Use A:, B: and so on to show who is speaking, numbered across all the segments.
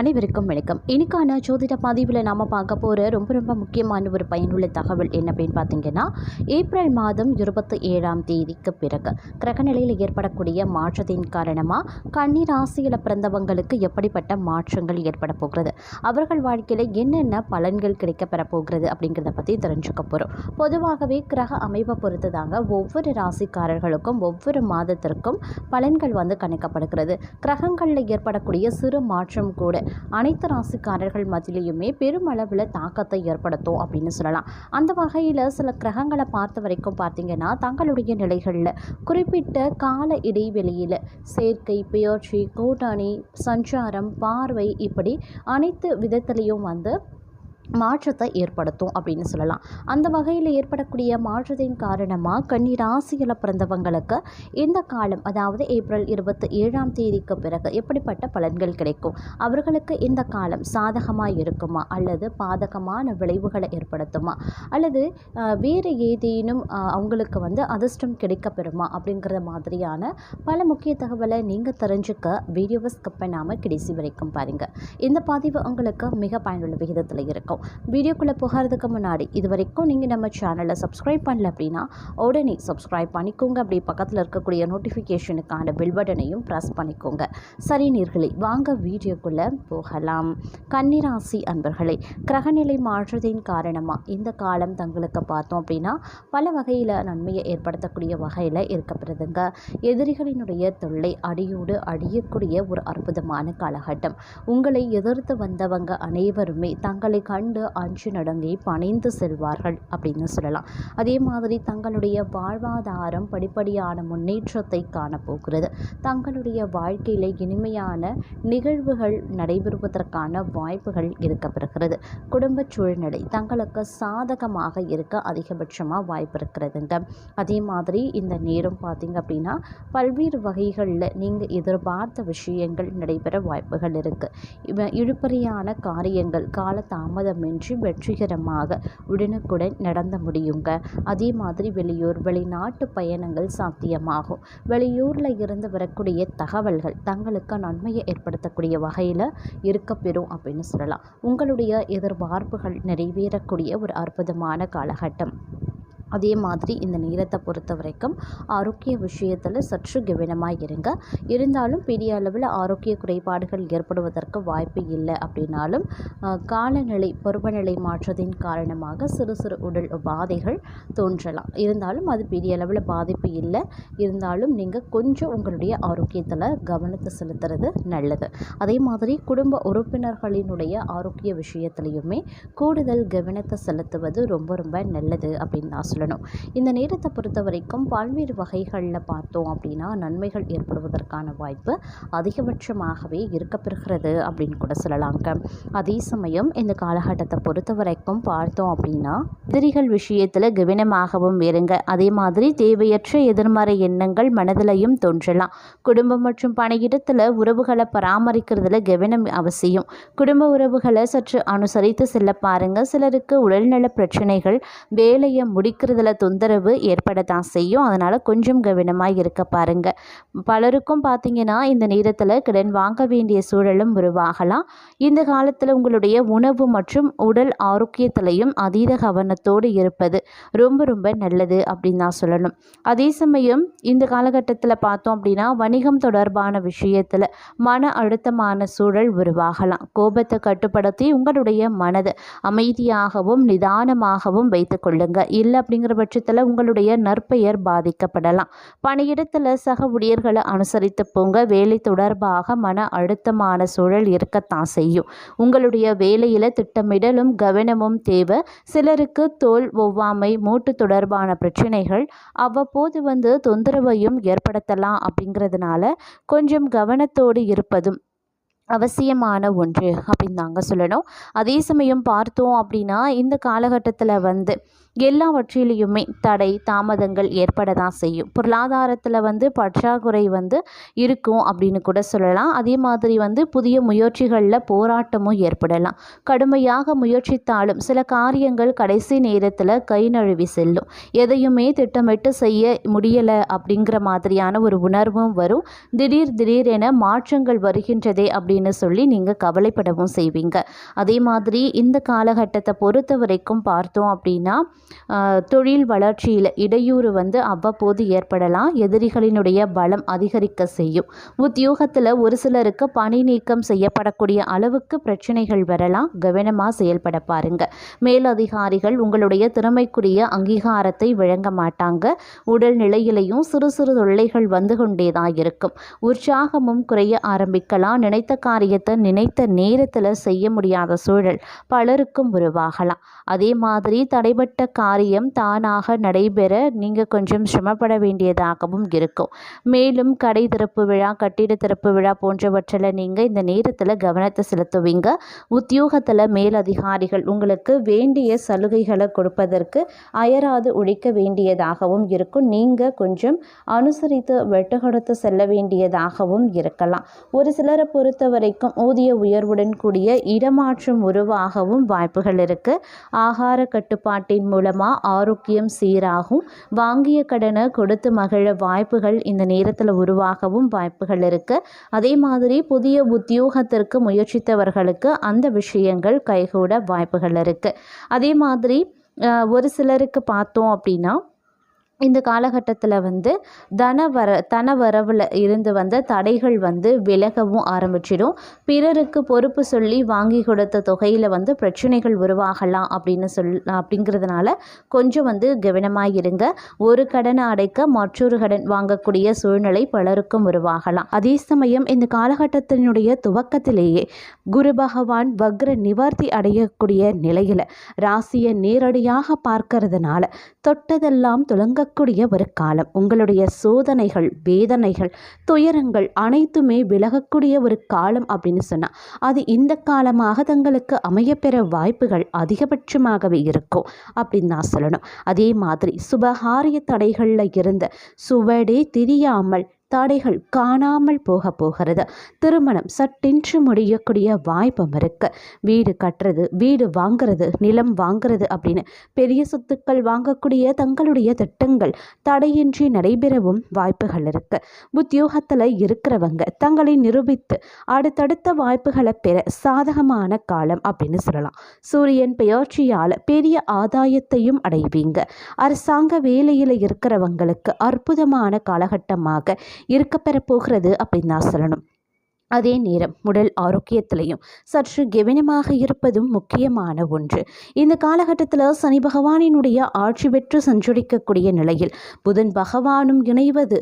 A: அனைவருக்கும் வணக்கம். இன்னைக்கான ஜோதிட பதிவில் நாம் பார்க்க போகிற ரொம்ப ரொம்ப முக்கியமான ஒரு பயனுள்ள தகவல் என்ன அப்படின்னு பார்த்தீங்கன்னா ஏப்ரல் மாதம் இருபத்தி ஏழாம் தேதிக்கு பிறகு கிரகநிலையில் ஏற்படக்கூடிய மாற்றத்தின் காரணமாக கன்னி ராசியில் பிறந்தவங்களுக்கு எப்படிப்பட்ட மாற்றங்கள் ஏற்பட போகிறது? அவர்கள் வாழ்க்கையில் என்னென்ன பலன்கள் கிடைக்கப்பெற போகிறது அப்படிங்கிறத பற்றி தெரிஞ்சுக்க போகிறோம் பொதுவாகவே கிரக அமைப்பை பொறுத்து தாங்க ஒவ்வொரு ராசிக்காரர்களுக்கும் ஒவ்வொரு மாதத்திற்கும் பலன்கள் வந்து கணிக்கப்படுகிறது. கிரகங்களில் ஏற்படக்கூடிய சிறு மாற்றம் கூட அனைத்து ராசிக்காரர்கள் மத்தியிலையுமே பெருமளவில் தாக்கத்தை ஏற்படுத்தும் அப்படின்னு சொல்லலாம். அந்த வகையில் சில கிரகங்களை பார்த்த வரைக்கும் பார்த்தீங்கன்னா தங்களுடைய நிலைகளில் குறிப்பிட்ட கால இடைவெளியில் சேர்க்கை பெயர்ச்சி கூட்டணி சஞ்சாரம் பார்வை இப்படி அனைத்து விதத்திலையும் வந்து மாற்றத்தை ஏற்படுத்தும் அப்படின்னு சொல்லலாம். அந்த வகையில் ஏற்படக்கூடிய மாற்றத்தின் காரணமாக கன்னி ராசியில் பிறந்தவங்களுக்கு இந்த காலம் அதாவது ஏப்ரல் இருபத்தி ஏழாம் தேதிக்கு பிறகு எப்படிப்பட்ட பலன்கள் கிடைக்கும்? அவர்களுக்கு இந்த காலம் சாதகமாக இருக்குமா? அல்லது பாதகமான விளைவுகளை ஏற்படுத்துமா? அல்லது வேறு ஏதேனும் அவங்களுக்கு வந்து அதிர்ஷ்டம் கிடைக்கப்பெறுமா? அப்படிங்கிற மாதிரியான பல முக்கிய தகவலை நீங்கள் தெரிஞ்சுக்க வீடியோவை ஸ்கிப் பண்ணாமல் கடைசி வரைக்கும் பாருங்கள் இந்த பதிவு உங்களுக்கு மிக பயனுள்ள விகிதத்தில் இருக்கும். வீடியோக்குள்ளே போகிறதுக்கு முன்னாடி இது வரைக்கும் நீங்கள் நம்ம சேனலை சப்ஸ்கிரைப் பண்ணல அப்படின்னா உடனே சப்ஸ்கிரைப் பண்ணிக்கோங்க. அப்படி பக்கத்தில் இருக்கக்கூடிய நோட்டிஃபிகேஷனுக்கான பெல் பட்டனையும் ப்ரெஸ் பண்ணிக்கோங்க. சரி நீர்களே வாங்க வீடியோக்குள்ளே போகலாம். கன்னிராசி அன்பர்களே கிரகநிலை மாற்றத்தின் காரணமாக இந்த காலம் தங்களுக்கு பார்த்தோம் அப்படின்னா பல வகையில் நன்மையை ஏற்படுத்தக்கூடிய வகையில் இருக்கப்படுதுங்க எதிரிகளினுடைய தொல்லை அடியோடு அடியக்கூடிய ஒரு அற்புதமான காலகட்டம். உங்களை எதிர்த்து வந்தவங்க அனைவருமே தங்களை கண் கண்டு அஞ்சு நடங்கி பணிந்து செல்வார்கள் அப்படின்னு சொல்லலாம். அதே மாதிரி தங்களுடைய வாழ்வாதாரம் படிப்படியான முன்னேற்றத்தை காணப்போகிறது. தங்களுடைய வாழ்க்கையில் இனிமையான நிகழ்வுகள் நடைபெறுவதற்கான வாய்ப்புகள் இருக்கப்படுகிறது குடும்ப சூழ்நிலை தங்களுக்கு சாதகமாக இருக்க அதிகபட்சமாக வாய்ப்பு இருக்கிறதுங்க அதே மாதிரி இந்த நேரம் பார்த்தீங்க அப்படின்னா பல்வேறு வகைகளில் நீங்கள் எதிர்பார்த்த விஷயங்கள் நடைபெற வாய்ப்புகள் இருக்குது இவ காரியங்கள் கால தாமதம் தாமதமின்றி வெற்றிகரமாக உடனுக்குடன் நடந்த முடியுங்க. அதே மாதிரி வெளியூர் வெளிநாட்டு பயணங்கள் சாத்தியமாகும். வெளியூரில் இருந்து வரக்கூடிய தகவல்கள் தங்களுக்கு நன்மையை ஏற்படுத்தக்கூடிய வகையில் இருக்கப்பெறும் அப்படின்னு சொல்லலாம். உங்களுடைய எதிர்பார்ப்புகள் நிறைவேறக்கூடிய ஒரு அற்புதமான காலகட்டம். அதே மாதிரி இந்த நேரத்தை பொறுத்த வரைக்கும் ஆரோக்கிய விஷயத்தில் சற்று கவனமாக இருங்க. இருந்தாலும் பெரிய அளவில் ஆரோக்கிய குறைபாடுகள் ஏற்படுவதற்கு வாய்ப்பு இல்லை அப்படின்னாலும் காலநிலை பருவநிலை மாற்றத்தின் காரணமாக சிறு சிறு உடல் உபாதைகள் தோன்றலாம். இருந்தாலும் அது பெரிய அளவில் பாதிப்பு இல்லை. இருந்தாலும் நீங்கள் கொஞ்சம் உங்களுடைய ஆரோக்கியத்தில் கவனத்தை செலுத்துறது நல்லது. அதே மாதிரி குடும்ப உறுப்பினர்களினுடைய ஆரோக்கிய விஷயத்துலையுமே கூடுதல் கவனத்தை செலுத்துவது ரொம்ப ரொம்ப நல்லது அப்படின்னு நான் சொல்லணும். இந்த நேரத்தை பொறுத்த வரைக்கும் பல்வேறு வகைகளில் பார்த்தோம் அப்படின்னா நன்மைகள் ஏற்படுவதற்கான வாய்ப்பு அதிகபட்சமாகவே இருக்கப்பெறுகிறது அப்படின்னு கூட சொல்லலாங்க. அதே சமயம் இந்த காலகட்டத்தை பொறுத்த வரைக்கும் பார்த்தோம் அப்படின்னா எதிரிகள் விஷயத்தில் கவனமாகவும் இருங்க. அதே மாதிரி தேவையற்ற எதிர்மறை எண்ணங்கள் மனதிலையும் தோன்றலாம். குடும்பம் மற்றும் பணியிடத்தில் உறவுகளை பராமரிக்கிறதுல கவனம் அவசியம். குடும்ப உறவுகளை சற்று அனுசரித்து செல்ல பாருங்க. சிலருக்கு உடல்நல பிரச்சனைகள் வேலையை முடிக்கிறதுல தொந்தரவு ஏற்பட தான் செய்யும். அதனால் கொஞ்சம் கவனமாக இருக்க பாருங்கள் பலருக்கும் பார்த்தீங்கன்னா இந்த நேரத்தில் கடன் வாங்க வேண்டிய சூழலும் உருவாகலாம். இந்த காலத்தில் உங்களுடைய உணவு மற்றும் உடல் ஆரோக்கியத்திலையும் அதீத கவனத்தோடு இருப்பது ரொம்ப ரொம்ப நல்லது அப்படின்னு நான் சொல்லணும். அதே சமயம் இந்த காலகட்டத்தில் பார்த்தோம் அப்படின்னா வணிகம் தொடர்பான விஷயத்தில் மன அழுத்தமான சூழல் உருவாகலாம். கோபத்தை கட்டுப்படுத்தி உங்களுடைய மனதை அமைதியாகவும் நிதானமாகவும் வைத்துக் கொள்ளுங்கள் இல்லை அப்படிங்கிற பட்சத்தில் உங்களுடைய நற்பெயர் பாதிக்கப்படலாம். பணியிடத்தில் சக ஊழியர்களை அனுசரித்து போங்க. வேலை தொடர்பாக மன அழுத்தமான சூழல் இருக்கத்தான் செய்யும். உங்களுடைய வேலையில் திட்டமிடலும் கவனமும் தேவை. சிலருக்கு தோல் ஒவ்வாமை மூட்டு தொடர்பான பிரச்சனைகள் அவ்வப்போது வந்து தொந்தரவையும் ஏற்படுத்தலாம் அப்படிங்கிறதுனால கொஞ்சம் கவனத்தோடு இருப்பதும் அவசியமான ஒன்று அப்படின்னு தாங்க சொல்லணும். அதே சமயம் பார்த்தோம் அப்படின்னா இந்த காலகட்டத்தில் வந்து எல்லாவற்றிலையுமே தடை தாமதங்கள் ஏற்பட தான் செய்யும். பொருளாதாரத்தில் வந்து பற்றாக்குறை வந்து இருக்கும் அப்படின்னு கூட சொல்லலாம். அதே மாதிரி வந்து புதிய முயற்சிகளில் போராட்டமும் ஏற்படலாம். கடுமையாக முயற்சித்தாலும் சில காரியங்கள் கடைசி நேரத்தில் கை நழுவி செல்லும். எதையுமே திட்டமிட்டு செய்ய முடியலை அப்படிங்கிற மாதிரியான ஒரு உணர்வும் வரும். திடீர் திடீரென மாற்றங்கள் வருகின்றதே அப்படின்னு அப்படின்னு சொல்லி நீங்கள் கவலைப்படவும் செய்வீங்க. அதே மாதிரி இந்த காலகட்டத்தை பொறுத்த வரைக்கும் பார்த்தோம் அப்படின்னா தொழில் வளர்ச்சியில் இடையூறு வந்து அவ்வப்போது ஏற்படலாம். எதிரிகளினுடைய பலம் அதிகரிக்க செய்யும். உத்தியோகத்தில் ஒரு சிலருக்கு பணி நீக்கம் செய்யப்படக்கூடிய அளவுக்கு பிரச்சனைகள் வரலாம். கவனமாக செயல்பட பாருங்க. மேலதிகாரிகள் உங்களுடைய திறமைக்குரிய அங்கீகாரத்தை வழங்க மாட்டாங்க. உடல் நிலையிலையும் சிறு சிறு தொல்லைகள் வந்து கொண்டே தான் இருக்கும். உற்சாகமும் குறைய ஆரம்பிக்கலாம். நினைத்த காரியத்தை நினைத்த நேரத்தில் செய்ய முடியாத சூழல் பலருக்கும் உருவாகலாம். அதே மாதிரி தடைப்பட்ட காரியம் தானாக நடைபெற நீங்கள் கொஞ்சம் சிரமப்பட வேண்டியதாகவும் இருக்கும். மேலும் கடை திறப்பு விழா கட்டிட திறப்பு விழா போன்றவற்றில் நீங்கள் இந்த நேரத்தில் கவனத்தை செலுத்துவீங்க. உத்தியோகத்தில் மேலதிகாரிகள் உங்களுக்கு வேண்டிய சலுகைகளை கொடுப்பதற்கு அயராது உழைக்க வேண்டியதாகவும் இருக்கும். நீங்கள் கொஞ்சம் அனுசரித்து வெட்டு கொடுத்து செல்ல வேண்டியதாகவும் இருக்கலாம். ஒரு சிலரை பொறுத்தவரை வரைக்கும் ஊதிய உயர்வுடன் கூடிய இடமாற்றம் உருவாகவும் வாய்ப்புகள் இருக்குது ஆகார கட்டுப்பாட்டின் மூலமாக ஆரோக்கியம் சீராகும். வாங்கிய கடனை கொடுத்து மகிழ வாய்ப்புகள் இந்த நேரத்தில் உருவாகவும் வாய்ப்புகள் இருக்குது அதே மாதிரி புதிய உத்தியோகத்திற்கு முயற்சித்தவர்களுக்கு அந்த விஷயங்கள் கைகூட வாய்ப்புகள் இருக்குது அதே மாதிரி ஒரு சிலருக்கு பார்த்தோம் அப்படின்னா இந்த காலகட்டத்தில் வந்து தன வர தன வரவில் இருந்து வந்த தடைகள் வந்து விலகவும் ஆரம்பிச்சிடும். பிறருக்கு பொறுப்பு சொல்லி வாங்கி கொடுத்த தொகையில் வந்து பிரச்சனைகள் உருவாகலாம் அப்படின்னு சொல் அப்படிங்கிறதுனால கொஞ்சம் வந்து கவனமாக இருங்க. ஒரு கடனை அடைக்க மற்றொரு கடன் வாங்கக்கூடிய சூழ்நிலை பலருக்கும் உருவாகலாம். அதே சமயம் இந்த காலகட்டத்தினுடைய துவக்கத்திலேயே குரு பகவான் வக்ர நிவர்த்தி அடையக்கூடிய நிலையில் ராசியை நேரடியாக பார்க்கறதுனால தொட்டதெல்லாம் விலகக்கூடிய ஒரு காலம். உங்களுடைய சோதனைகள் வேதனைகள் துயரங்கள் அனைத்துமே விலகக்கூடிய ஒரு காலம் அப்படின்னு சொன்னால் அது இந்த காலமாக தங்களுக்கு அமையப்பெற வாய்ப்புகள் அதிகபட்சமாகவே இருக்கும் அப்படின்னு நான் சொல்லணும். அதே மாதிரி சுபகாரிய தடைகளில் இருந்த சுவடே தெரியாமல் தடைகள் காணாமல் போக போகிறது. திருமணம் சட்டென்று முடியக்கூடிய வாய்ப்பும் இருக்குது வீடு கட்டுறது வீடு வாங்குறது நிலம் வாங்குறது அப்படின்னு பெரிய சொத்துக்கள் வாங்கக்கூடிய தங்களுடைய திட்டங்கள் தடையின்றி நடைபெறவும் வாய்ப்புகள் இருக்குது உத்தியோகத்தில் இருக்கிறவங்க தங்களை நிரூபித்து அடுத்தடுத்த வாய்ப்புகளை பெற சாதகமான காலம் அப்படின்னு சொல்லலாம். சூரியன் பெயர்ச்சியால் பெரிய ஆதாயத்தையும் அடைவீங்க. அரசாங்க வேலையில் இருக்கிறவங்களுக்கு அற்புதமான காலகட்டமாக இருக்கப்பெற போகிறது அப்படின்னு நான் சொல்லணும். அதே நேரம் உடல் ஆரோக்கியத்திலையும் சற்று கவனமாக இருப்பதும் முக்கியமான ஒன்று. இந்த காலகட்டத்தில் சனி பகவானினுடைய ஆட்சி பெற்று சஞ்சரிக்கக்கூடிய நிலையில் புதன் பகவானும் இணைவது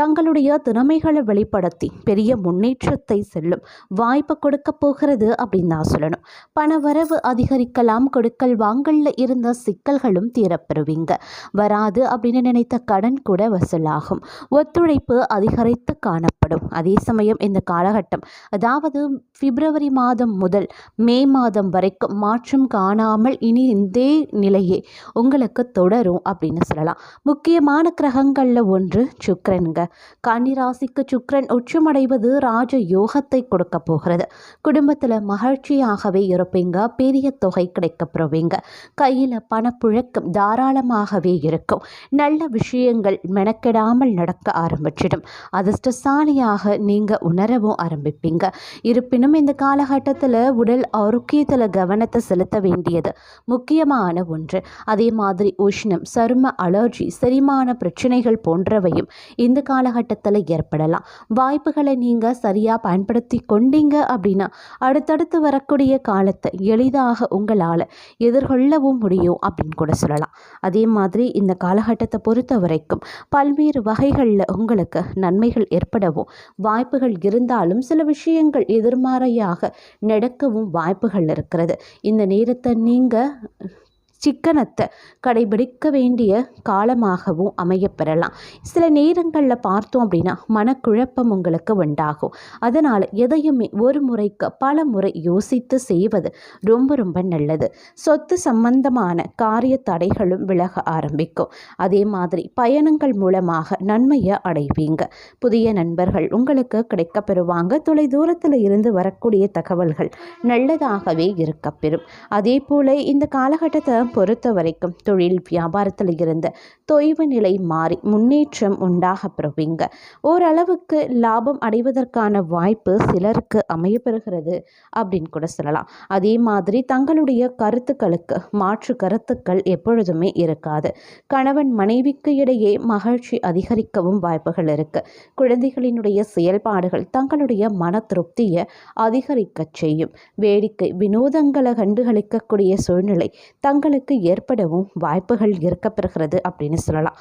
A: தங்களுடைய திறமைகளை வெளிப்படுத்தி பெரிய முன்னேற்றத்தை செல்லும் வாய்ப்பை கொடுக்க போகிறது அப்படின்னு நான் சொல்லணும். பண வரவு அதிகரிக்கலாம் கொடுக்கல் வாங்கல்ல இருந்த சிக்கல்களும் தீரப்பெறுவீங்க. வராது அப்படின்னு நினைத்த கடன் கூட வசூலாகும். ஒத்துழைப்பு அதிகரித்து காணப்படும். அதே சமயம் இந்த காலகட்டம் அதாவது பிப்ரவரி மாதம் முதல் மே மாதம் வரைக்கும் மாற்றம் காணாமல் இனி இதே நிலையே உங்களுக்கு தொடரும் அப்படின்னு சொல்லலாம். முக்கியமான கிரகங்களில் ஒன்று சுக்கரனுங்க. கன்னிராசிக்கு சுக்கிரன் உச்சமடைவது ராஜ யோகத்தை கொடுக்க போகிறது. குடும்பத்தில் மகிழ்ச்சியாகவே இருப்பீங்க. பெரிய தொகை கிடைக்க போவீங்க. கையில் பணப்புழக்கம் தாராளமாகவே இருக்கும். நல்ல விஷயங்கள் மெனக்கெடாமல் நடக்க ஆரம்பிச்சிடும். அதிர்ஷ்டசாலியாக நீங்கள் உணரவும் ஆரம்பிப்பீங்க. இருப்பினும் இந்த காலகட்டத்தில் உடல் ஆரோக்கியத்தில் கவனத்தை செலுத்த வேண்டியது முக்கியமான ஒன்று. அதே மாதிரி உஷ்ணம் சரும அலர்ஜி செரிமான பிரச்சனைகள் போன்றவையும் இந்த காலகட்டத்தில் ஏற்படலாம். வாய்ப்புகளை நீங்கள் சரியாக பயன்படுத்தி கொண்டீங்க அப்படின்னா அடுத்தடுத்து வரக்கூடிய காலத்தை எளிதாக உங்களால் எதிர்கொள்ளவும் முடியும் அப்படின்னு கூட சொல்லலாம். அதே மாதிரி இந்த காலகட்டத்தை பொறுத்த வரைக்கும் பல்வேறு வகைகளில் உங்களுக்கு நன்மைகள் ஏற்படவும் வாய்ப்புகள் இருந்தாலும் சில விஷயங்கள் எதிர்மறையாக நடக்கவும் வாய்ப்புகள் இருக்கிறது. இந்த நேரத்தை நீங்கள் சிக்கனத்தை கடைபிடிக்க வேண்டிய காலமாகவும் அமையப்பெறலாம். சில நேரங்களில் பார்த்தோம் அப்படின்னா மனக்குழப்பம் உங்களுக்கு உண்டாகும். அதனால் எதையுமே ஒரு முறைக்கு பல முறை யோசித்து செய்வது ரொம்ப ரொம்ப நல்லது. சொத்து சம்பந்தமான காரிய தடைகளும் விலக ஆரம்பிக்கும். அதே மாதிரி பயணங்கள் மூலமாக நன்மையை அடைவீங்க. புதிய நண்பர்கள் உங்களுக்கு கிடைக்கப்பெறுவாங்க. பெறுவாங்க தொலை தூரத்தில் இருந்து வரக்கூடிய தகவல்கள் நல்லதாகவே இருக்கப்பெறும். அதே போல இந்த காலகட்டத்தை பொறுத்த வரைக்கும் தொழில் வியாபாரத்தில் இருந்த தொய்வு நிலை மாறி முன்னேற்றம் உண்டாக பெறுவீங்க. ஓரளவுக்கு லாபம் அடைவதற்கான வாய்ப்பு சிலருக்கு அமையப்பெறுகிறது அப்படின்னு கூட சொல்லலாம். அதே மாதிரி தங்களுடைய கருத்துக்களுக்கு மாற்று கருத்துக்கள் எப்பொழுதுமே இருக்காது. கணவன் மனைவிக்கு இடையே மகிழ்ச்சி அதிகரிக்கவும் வாய்ப்புகள் இருக்கு. குழந்தைகளினுடைய செயல்பாடுகள் தங்களுடைய மன திருப்தியை அதிகரிக்கச் செய்யும். வேடிக்கை வினோதங்களை கண்டுகளிக்கக்கூடிய சூழ்நிலை தங்களுக்கு ஏற்படவும் வாய்ப்புகள் இருக்கப்பெறுகிறது அப்படின்னு சொல்லலாம்.